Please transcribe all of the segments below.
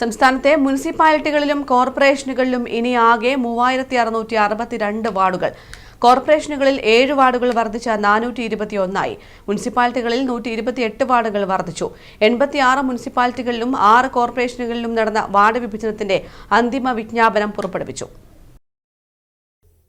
സംസ്ഥാനത്തെ മുനിസിപ്പാലിറ്റികളിലും കോർപ്പറേഷനുകളിലും ഇനി ആകെ മൂവായിരത്തി അറുന്നൂറ്റി അറുപത്തിരണ്ട് വാർഡുകൾ. കോർപ്പറേഷനുകളിൽ ഏഴ് വാർഡുകൾ വർദ്ധിച്ച നാനൂറ്റി ഇരുപത്തിയൊന്നായി മുനിസിപ്പാലിറ്റികളിൽ നൂറ്റി ഇരുപത്തിയെട്ട് വാർഡുകൾ വർദ്ധിച്ചു. എൺപത്തിയാറ് മുനിസിപ്പാലിറ്റികളിലും ആറ് കോർപ്പറേഷനുകളിലും നടന്ന വാർഡ് വിഭജനത്തിന്റെ അന്തിമ വിജ്ഞാപനം പുറപ്പെടുവിച്ചു.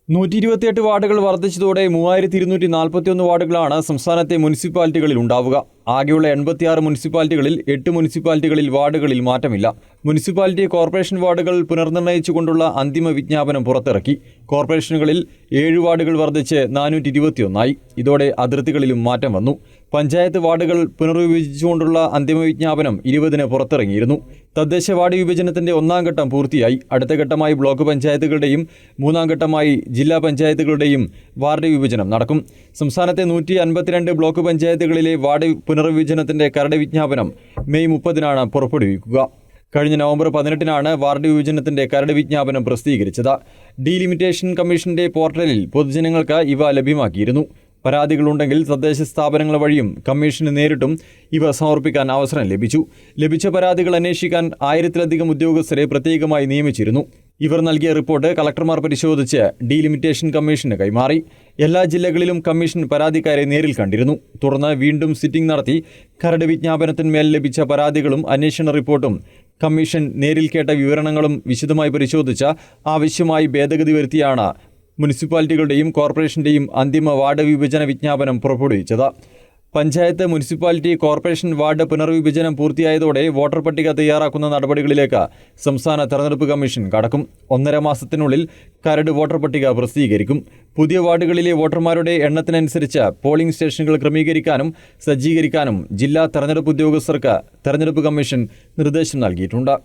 നൂറ്റി ഇരുപത്തിയെട്ട് വാർഡുകൾ വർദ്ധിച്ചതോടെ മൂവായിരത്തി ഇരുന്നൂറ്റി നാൽപ്പത്തിയൊന്ന് വാർഡുകളാണ് സംസ്ഥാനത്തെ മുനിസിപ്പാലിറ്റികളിൽ ഉണ്ടാവുക. ആകെയുള്ള എൺപത്തിയാറ് മുനിസിപ്പാലിറ്റികളിൽ എട്ട് മുനിസിപ്പാലിറ്റികളിൽ വാർഡുകളിൽ മാറ്റമില്ല. മുനിസിപ്പാലിറ്റി കോർപ്പറേഷൻ വാർഡുകൾ പുനർനിർണയിച്ചുകൊണ്ടുള്ള അന്തിമ വിജ്ഞാപനം പുറത്തിറക്കി. കോർപ്പറേഷനുകളിൽ ഏഴ് വാർഡുകൾ വർദ്ധിച്ച് നാനൂറ്റി ഇരുപത്തിയൊന്നായി ഇതോടെ അതിർത്തികളിലും മാറ്റം വന്നു. പഞ്ചായത്ത് വാർഡുകൾ പുനർവിഭജിച്ചുകൊണ്ടുള്ള അന്തിമ വിജ്ഞാപനം ഇരുപതിന് പുറത്തിറങ്ങിയിരുന്നു. തദ്ദേശ വാർഡ് വിഭജനത്തിന്റെ ഒന്നാം ഘട്ടം പൂർത്തിയായി. അടുത്ത ഘട്ടമായി ബ്ലോക്ക് പഞ്ചായത്തുകളുടെയും മൂന്നാം ഘട്ടമായി ജില്ലാ പഞ്ചായത്തുകളുടെയും വാർഡ് വിഭജനം നടക്കും. സംസ്ഥാനത്തെ നൂറ്റി അൻപത്തിരണ്ട് ബ്ലോക്ക് പഞ്ചായത്തുകളിലെ വാർഡ് പുനർവിഭജനത്തിന്റെ കരട് വിജ്ഞാപനം മെയ് മുപ്പതിനാണ് പുറപ്പെടുവിക്കുക. കഴിഞ്ഞ നവംബർ പതിനെട്ടിനാണ് വാർഡ് വിഭജനത്തിന്റെ കരട് വിജ്ഞാപനം പ്രസിദ്ധീകരിച്ചത്. ഡീലിമിറ്റേഷൻ കമ്മീഷന്റെ പോർട്ടലിൽ പൊതുജനങ്ങൾക്ക് ഇവ ലഭ്യമാക്കിയിരുന്നു. പരാതികളുണ്ടെങ്കിൽ തദ്ദേശ സ്ഥാപനങ്ങൾ വഴിയും കമ്മീഷന് നേരിട്ടും ഇവ സമർപ്പിക്കാൻ അവസരം ലഭിച്ചു. ലഭിച്ച പരാതികൾ അന്വേഷിക്കാൻ ആയിരത്തിലധികം ഉദ്യോഗസ്ഥരെ പ്രത്യേകമായി നിയമിച്ചിരുന്നു. ഇവർ നൽകിയ റിപ്പോർട്ട് കളക്ടർമാർ പരിശോധിച്ച് ഡീലിമിറ്റേഷൻ കമ്മീഷന് കൈമാറി. എല്ലാ ജില്ലകളിലും കമ്മീഷൻ പരാതിക്കാരെ നേരിൽ കണ്ടിരുന്നു. തുടർന്ന് വീണ്ടും സിറ്റിംഗ് നടത്തി. കരട് വിജ്ഞാപനത്തിന്മേൽ ലഭിച്ച പരാതികളും അന്വേഷണ റിപ്പോർട്ടും കമ്മീഷൻ നേരിൽ കേട്ട വിവരണങ്ങളും വിശദമായി പരിശോധിച്ച് ആവശ്യമായി ഭേദഗതി വരുത്തിയാണ് മുനിസിപ്പാലിറ്റികളുടെയും കോർപ്പറേഷന്റെയും അന്തിമ വാർഡ് വിഭജന വിജ്ഞാപനം പുറപ്പെടുവിച്ചത്. പഞ്ചായത്ത് മുനിസിപ്പാലിറ്റി കോർപ്പറേഷൻ വാർഡ് പുനർവിഭജനം പൂർത്തിയായതോടെ വോട്ടർ പട്ടിക തയ്യാറാക്കുന്ന നടപടികളിലേക്ക് സംസ്ഥാന തെരഞ്ഞെടുപ്പ് കമ്മീഷൻ കടക്കും. ഒന്നര മാസത്തിനുള്ളിൽ കരട് വോട്ടർ പട്ടിക പ്രസിദ്ധീകരിക്കും. പുതിയ വാർഡുകളിലെ വോട്ടർമാരുടെ എണ്ണത്തിനനുസരിച്ച് പോളിംഗ് സ്റ്റേഷനുകൾ ക്രമീകരിക്കാനും സജ്ജീകരിക്കാനും ജില്ലാ തെരഞ്ഞെടുപ്പ് ഉദ്യോഗസ്ഥർക്ക് തെരഞ്ഞെടുപ്പ് കമ്മീഷൻ നിർദ്ദേശം നൽകിയിട്ടുണ്ട്.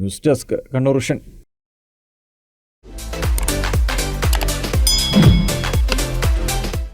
News desk Kannur